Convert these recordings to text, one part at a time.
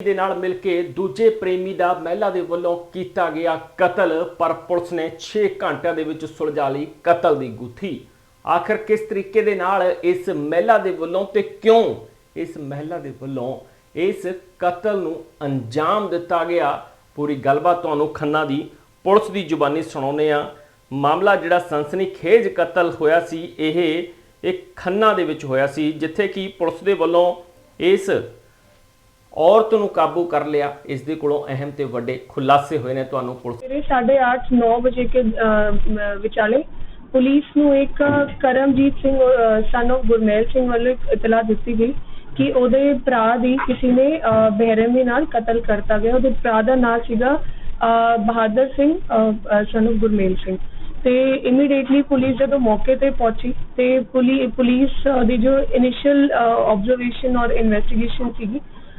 ਦੇ ਨਾਲ ਮਿਲ ਕੇ ਦੂਜੇ ਪ੍ਰੇਮੀ ਦਾ ਮਹਿਲਾ ਦੇ ਵੱਲੋਂ ਕੀਤਾ ਗਿਆ ਕਤਲ, ਪਰ ਪੁਲਿਸ ਨੇ 6 ਘੰਟਿਆਂ ਦੇ ਵਿੱਚ ਸੁਲਝਾ ਲਈ ਕਤਲ ਦੀ ਗੁੱਥੀ। ਆਖਰ ਕਿਸ ਤਰੀਕੇ ਦੇ ਨਾਲ ਇਸ ਮਹਿਲਾ ਦੇ ਵੱਲੋਂ ਤੇ ਕਿਉਂ ਇਸ ਮਹਿਲਾ ਦੇ ਵੱਲੋਂ ਇਸ ਕਤਲ ਨੂੰ ਅੰਜਾਮ ਦਿੱਤਾ ਗਿਆ? ਪੂਰੀ ਗੱਲਬਾਤ ਤੁਹਾਨੂੰ ਖੰਨਾ ਦੀ ਪੁਲਿਸ ਦੀ ਜ਼ੁਬਾਨੀ ਸੁਣਾਉਂਦੇ ਆ ਮਾਮਲਾ ਜਿਹੜਾ ਸਨਸਨੀ ਖੇਜ ਕਤਲ ਹੋਇਆ ਸੀ, ਇਹ ਇੱਕ ਖੰਨਾ ਦੇ ਵਿੱਚ ਹੋਇਆ ਸੀ, ਜਿੱਥੇ ਕਿ ਪੁਲਿਸ ਦੇ ਵੱਲੋਂ ਇਸ ਔਰਤ ਨੂੰ ਕਾਬੂ ਕਰ ਲਿਆ ਇਸ ਦੇ ਕੋਲੋਂ ਅਹਿਮ ਤੇ ਵੱਡੇ ਖੁਲਾਸੇ ਹੋਏ ਨੇ ਤੁਹਾਨੂੰ ਪੁਲਿਸ ਸਵੇਰੇ 8:30 9 ਵਜੇ ਕੇ ਵਿਚਾਲੇ ਪੁਲਿਸ ਨੂੰ ਇੱਕ ਕਰਮਜੀਤ ਸਿੰਘ ਸਨ of ਗੁਰਮੇਲ ਸਿੰਘ ਵੱਲੋਂ ਇਤਲਾਹ ਦਿੱਤੀ ਗਈ ਕਿ ਉਹਦੇ ਭਰਾ ਦੀ ਕਿਸੇ ਨੇ ਅ, ਨਾਲ ਕਤਲ ਕਰਤਾ ਗਿਆ। ਉਹਦੇ ਭਰਾ ਦਾ ਨਾਮ ਸੀਗਾ ਬਹਾਦਰ ਸਿੰਘ ਸਨ of ਗੁਰਮੇਲ ਸਿੰਘ। ਤੇ ਇਮੀਡੀਏਟਲੀ ਪੁਲਿਸ ਜਦੋਂ ਮੌਕੇ ਤੇ ਪਹੁੰਚੀ ਤੇ ਪੁਲੀ ਪੁਲਿਸ ਦੀ ਜੋ ਇਨੀਸ਼ੀਅਲ ਆਬਜ਼ਰਵੇਸ਼ਨ ਔਰ ਇਨਵੈਸਟੀਗੇਸ਼ਨ ਸੀਗੀ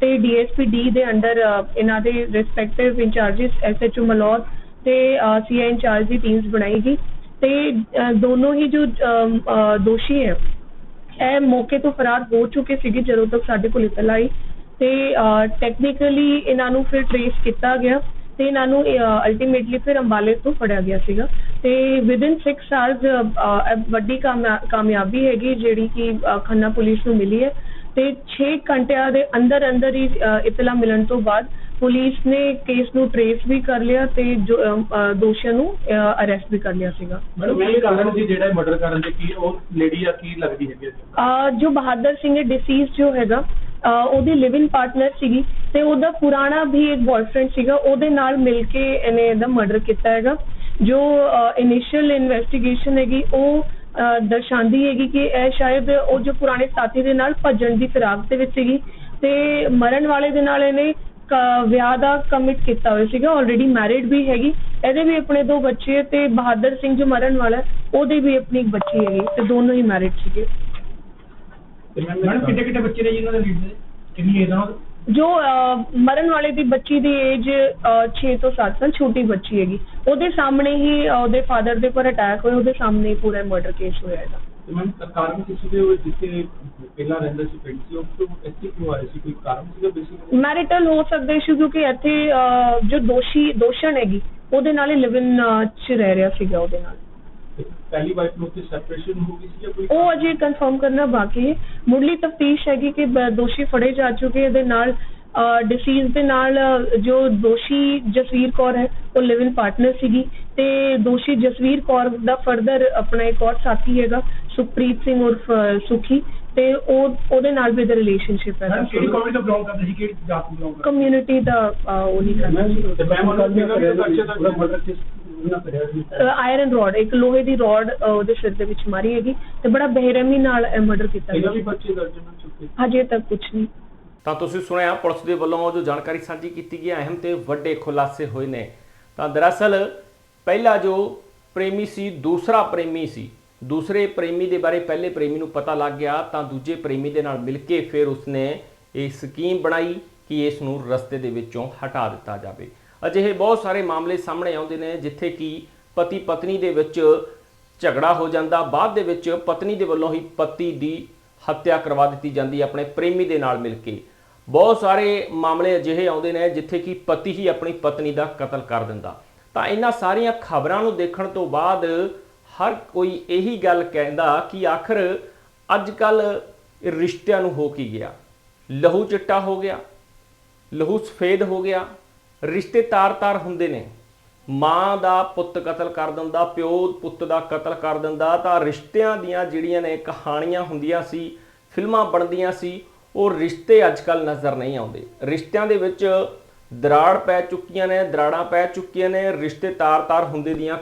ਤੇ ਡੀਐਸਪੀ ਡੀ ਦੇ ਅੰਡਰ ਇਹਨਾਂ ਦੇ ਰਿਸਪੈਕਟਿਵ ਇੰਚਾਰजेस ਐਸਐਚਓ ਮਲੌਰ ਤੇ ਸੀਆਈ ਇੰਚਾਰਜ ਦੀ ਟੀਮਸ ਬਣਾਈ ਗਈ। ਤੇ ਦੋਨੋਂ ਹੀ ਜੋ ਦੋਸ਼ੀ ਹੈ, ਇਹ ਮੌਕੇ ਤੋਂ ਫਰਾਰ ਹੋ ਚੁੱਕੇ ਸੀਗੇ ਜਦੋਂ ਤੱਕ ਸਾਡੇ ਕੋਲ ਇਤਲਾ ਆਈ ਤੇ ਟੈਕਨੀਕਲੀ ਇਹਨਾਂ ਨੂੰ ਫਿਰ ਟ੍ਰੇਸ ਕੀਤਾ ਗਿਆ ਤੇ ਇਹਨਾਂ ਨੂੰ ਅਲਟੀਮੇਟਲੀ ਫਿਰ ਅੰਬਾਲੇ ਤੋਂ ਫੜਿਆ ਗਿਆ ਸੀਗਾ। ਤੇ ਵਿਦਿਨ 6 ਆਵਰਸ ਵੱਡੀ ਕਾਮਯਾ- ਕਾਮਯਾਬੀ ਹੈਗੀ ਜਿਹੜੀ ਕਿ ਖੰਨਾ ਪੁਲਿਸ ਨੂੰ ਮਿਲੀ ਹੈ। ਤੇ 6 ਘੰਟਿਆਂ ਦੇ ਅੰਦਰ ਅੰਦਰ ਹੀ ਇਤਲਾ ਮਿਲਣ ਤੋਂ ਬਾਅਦ ਪੁਲਿਸ ਨੇ ਕੇਸ ਨੂੰ ਟ੍ਰੇਸ ਵੀ ਕਰ ਲਿਆ ਤੇ ਦੋਸ਼ੀਆਂ ਨੂੰ ਅਰੈਸਟ ਵੀ ਕਰ ਲਿਆ ਸੀਗਾ ਮੈਡਮ ਇਹ ਕਾਰਨ ਸੀ ਜਿਹੜਾ ਮਰਡਰ ਕਰਨ ਦੇ ਕੀ ਉਹ ਲੇਡੀ ਆ ਕੀ ਲੱਗਦੀ ਹੈਗੀ ਹੈ? ਅਹ ਜੋ ਬਹਾਦਰ ਸਿੰਘ ਹੈ ਡਿਸੀਜ਼ ਜੋ ਹੈਗਾ ਉਹਦੀ ਲਿਵ ਇਨ ਪਾਰਟਨਰ ਸੀਗੀ ਤੇ ਉਹਦਾ ਪੁਰਾਣਾ ਵੀ ਇੱਕ ਬॉयਫ੍ਰੈਂਡ ਸੀਗਾ ਉਹਦੇ ਨਾਲ ਮਿਲ ਕੇ ਇਹਨੇ ਇਹਦਾ ਮਰਡਰ ਕੀਤਾ ਹੈਗਾ ਜੋ ਇਨੀਸ਼ੀਅਲ ਇਨਵੈਸਟੀਗੇਸ਼ਨ ਹੈਗੀ ਉਹ ਦਰਸਾਉਂਦੀ ਹੈਗੀ ਕਿ ਇਹ ਸ਼ਾਇਦ ਉਹ ਜੋ ਪੁਰਾਣੇ ਸਾਥੀ ਦੇ ਨਾਲ ਭੱਜਣ ਦੀ ਫਿਰਾਕ ਦੇ ਵਿੱਚ ਸੀਗੀ ਤੇ ਮਰਨ ਵਾਲੇ ਦੇ ਨਾਲ ਇਹਨੇ ਵਿਆਹ ਦਾ ਕਮਿਟ ਕੀਤਾ ਹੋਇਆ ਸੀਗਾ ਆਲਰੇਡੀ ਮੈਰਿਡ ਵੀ ਹੈਗੀ। ਇਹਦੇ ਵੀ ਆਪਣੇ ਦੋ ਬੱਚੇ ਤੇ ਬਹਾਦਰ ਸਿੰਘ ਜੋ ਮਰਨ ਵਾਲਾ ਉਹਦੇ ਵੀ ਆਪਣੀ ਇੱਕ ਬੱਚੀ ਹੈਗੀ ਤੇ ਦੋਨੋਂ ਹੀ ਮੈਰਿਡ ਸੀਗੇ। ਤੇ ਮੈਡਮ ਕਿੱਡੇ ਕਿੱਡੇ ਬੱਚੇ ਨੇ ਜੀ ਇਹਨਾਂ ਦੇ ਲੀਡ ਦੇ? ਕਿੰਨੀ ਏਜ ਆ ਉਹਨਾਂ ਦੀ? ਜੋ ਅਹ, ਮਰਨ ਵਾਲੇ ਦੀ ਬੱਚੀ ਦੀ ਏਜ 6 ਤੋਂ 7 ਸਾਲ ਛੋਟੀ ਬੱਚੀ ਹੈਗੀ। ਉਹਦੇ ਸਾਹਮਣੇ ਹੀ ਉਹਦੇ ਫਾਦਰ ਦੇ ਉੱਪਰ ਅਟੈਕ ਹੋਇਆ ਉਹਦੇ ਸਾਹਮਣੇ ਹੀ ਪੂਰਾ ਮਰਡਰ ਕੇਸ ਹੋਇਆ ਹੈਗਾ ਤੇ ਮੈਮ ਕਾਰਨ ਕਿਸੇ ਦੇ ਉਹ ਜਿੱਥੇ ਪਹਿਲਾਂ ਰਹਿੰਦਾ ਸੀ ਪਿੰਡ ਸੀ ਉਹ ਤੋਂ ਇੱਥੇ ਕਿਉਂ ਆਏ ਸੀ? ਕੋਈ ਕਾਰਨ ਸੀਗਾ ਬੇਸਿਕਲੀ ਮੈਰਿਟਲ ਹੋ ਸਕਦੇ ਸੀ ਕਿਉਂਕਿ ਇੱਥੇ ਜੋ ਦੋਸ਼ੀ ਦੋਸ਼ਣ ਹੈਗੀ ਉਹਦੇ ਨਾਲ ਹੀ ਲਿਵ ਇਨ ਚ ਰਹਿ ਰਿਹਾ ਸੀਗਾ ਉਹਦੇ ਨਾਲ। ਪਹਿਲੀ ਵਾਈਫ ਨੂੰ ਉੱਥੇ ਸੈਪਰੇਸ਼ਨ ਹੋ ਗਈ ਸੀ ਜਾਂ ਕੋਈ ਉਹ ਅਜੇ ਕਨਫਰਮ ਕਰਨਾ ਬਾਕੀ ਹੈ। ਮੁੱਢਲੀ ਤਫਤੀਸ਼ ਹੈਗੀ ਕਿ ਦੋਸ਼ੀ ਫੜੇ ਜਾ ਚੁੱਕੇ ਇਹਦੇ ਨਾਲ ਡਿਸੀਜ਼ ਦੇ ਨਾਲ ਜੋ ਦੋਸ਼ੀ ਜਸਵੀਰ ਕੌਰ ਹੈ ਉਹ ਲਿਵ ਇਨ ਪਾਰਟਨਰ ਸੀਗੀ ਤੇ ਦੋਸ਼ੀ ਜਸਵੀਰ ਕੌਰ ਦਾ ਫਰਦਰ ਆਪਣਾ ਇੱਕ ਹੋਰ ਸਾਥੀ ਹੈਗਾ ਸੁਖਪ੍ਰੀਤ ਸਿੰਘ ਉਰਫ ਸੁਖੀ ਤੇ ਉਹ ਉਹਦੇ ਨਾਲ ਵੀ ਦਾ ਰਿਲੇਸ਼ਨਸ਼ਿਪ ਹੈ ਕਿਹੜੀ ਕਮਿਊਨਿਟੀ ਤੋਂ ਬਿਲੋਂਗ ਕਰਦੇ ਸੀ ਕਿਹੜੀ ਜਾਤ ਤੋਂ ਬਿਲੋਂਗ ਕਰਦੇ? ਕਮਿਊਨਿਟੀ ਦਾ ਉਹ ਨਹੀਂ ਕਰਨਾ ਸੀ। ਤੇ ਮੈਮ ਉਹਨਾਂ ਨੇ ਕਿਹਾ ਕਿ ਅੱਛਾ ਦਾ ਮਰਡਰ ਕਿਸ ਉਹਨਾਂ ਕਰਿਆ ਸੀ। ਆਇਰਨ ਰੋਡ ਇੱਕ ਲੋਹੇ ਦੀ ਰੋਡ ਉਹਦੇ ਸਿਰ ਦੇ ਵਿੱਚ ਮਾਰੀ ਹੈਗੀ ਤੇ ਬੜਾ ਬੇਰਹਿਮੀ ਨਾਲ ਮਰਡਰ ਕੀਤਾ ਇਹਨਾਂ ਵੀ ਗਿਆ ਬੱਚੇ ਦਰਜ ਨੇ ਚੁੱਕੇ ਹਜੇ ਤੱਕ ਕੁਝ ਨਹੀਂ। ਤਾਂ ਤੁਸੀਂ ਸੁਣਿਆ, ਪੁਲਿਸ ਦੇ ਵੱਲੋਂ ਜੋ ਜਾਣਕਾਰੀ ਸਾਂਝੀ ਕੀਤੀ ਗਈ ਅਹਿਮ ਤੇ ਵੱਡੇ ਖੁਲਾਸੇ ਹੋਏ ਨੇ। ਤਾਂ ਦਰਅਸਲ ਪਹਿਲਾ ਜੋ ਪ੍ਰੇਮੀ ਸੀ, ਦੂਸਰਾ ਪ੍ਰੇਮੀ ਸੀ, ਦੂਸਰੇ ਪ੍ਰੇਮੀ ਦੇ ਬਾਰੇ ਪਹਿਲੇ ਪ੍ਰੇਮੀ ਨੂੰ ਪਤਾ ਲੱਗ ਗਿਆ, ਤਾਂ ਦੂਜੇ ਪ੍ਰੇਮੀ ਦੇ ਨਾਲ ਮਿਲ ਕੇ ਫਿਰ ਉਸਨੇ ਇਹ ਸਕੀਮ ਬਣਾਈ ਕਿ ਇਸ ਨੂੰ ਰਸਤੇ ਦੇ ਵਿੱਚੋਂ ਹਟਾ ਦਿੱਤਾ ਜਾਵੇ। ਅਜਿਹੇ ਬਹੁਤ ਸਾਰੇ ਮਾਮਲੇ ਸਾਹਮਣੇ ਆਉਂਦੇ ਨੇ, ਜਿੱਥੇ ਕਿ ਪਤੀ ਪਤਨੀ ਦੇ ਵਿੱਚ ਝਗੜਾ ਹੋ ਜਾਂਦਾ, ਬਾਅਦ ਦੇ ਵਿੱਚ ਪਤਨੀ ਦੇ ਵੱਲੋਂ ਹੀ ਪਤੀ ਦੀ ਹੱਤਿਆ ਕਰਵਾ ਦਿੱਤੀ ਜਾਂਦੀ ਆਪਣੇ ਪ੍ਰੇਮੀ ਦੇ ਨਾਲ ਮਿਲ ਕੇ। ਬਹੁਤ ਸਾਰੇ ਮਾਮਲੇ ਅਜਿਹੇ ਆਉਂਦੇ ਨੇ ਜਿੱਥੇ ਕਿ ਪਤੀ ਹੀ ਆਪਣੀ ਪਤਨੀ ਦਾ ਕਤਲ ਕਰ ਦਿੰਦਾ। ਤਾਂ ਇਹਨਾਂ ਸਾਰੀਆਂ ਖਬਰਾਂ ਨੂੰ ਦੇਖਣ ਤੋਂ ਬਾਅਦ ਹਰ ਕੋਈ ਇਹੀ ਗੱਲ ਕਹਿੰਦਾ ਕਿ ਆਖਰ ਅੱਜ ਕੱਲ ਰਿਸ਼ਤਿਆਂ ਨੂੰ ਹੋ ਕੀ ਗਿਆ? ਲਹੂ ਚਿੱਟਾ ਹੋ ਗਿਆ, ਲਹੂ ਸਫੇਦ ਹੋ ਗਿਆ, ਰਿਸ਼ਤੇ ਤਾਰ-ਤਾਰ ਹੁੰਦੇ ਨੇ। ਮਾਂ ਦਾ ਪੁੱਤ ਕਤਲ ਕਰ ਦਿੰਦਾ, ਪਿਓ ਪੁੱਤ ਦਾ ਕਤਲ ਕਰ ਦਿੰਦਾ, ਤਾਂ ਰਿਸ਼ਤਿਆਂ ਦੀਆਂ ਜਿਹੜੀਆਂ ਨੇ ਕਹਾਣੀਆਂ ਹੁੰਦੀਆਂ ਸੀ, ਫਿਲਮਾਂ ਬਣਦੀਆਂ ਸੀ ਉਹ ਰਿਸ਼ਤੇ ਅੱਜਕੱਲ ਨਜ਼ਰ ਨਹੀਂ ਆਉਂਦੇ। ਰਿਸ਼ਤਿਆਂ ਦੇ ਵਿੱਚ ਦਰਾੜ ਪੈ ਚੁੱਕੀਆਂ ਨੇ, ਦਰਾੜਾਂ ਪੈ ਚੁੱਕੀਆਂ ਨੇ, ਰਿਸ਼ਤੇ ਤਾਰ-ਤਾਰ ਹੁੰਦੇ ਦੀਆਂ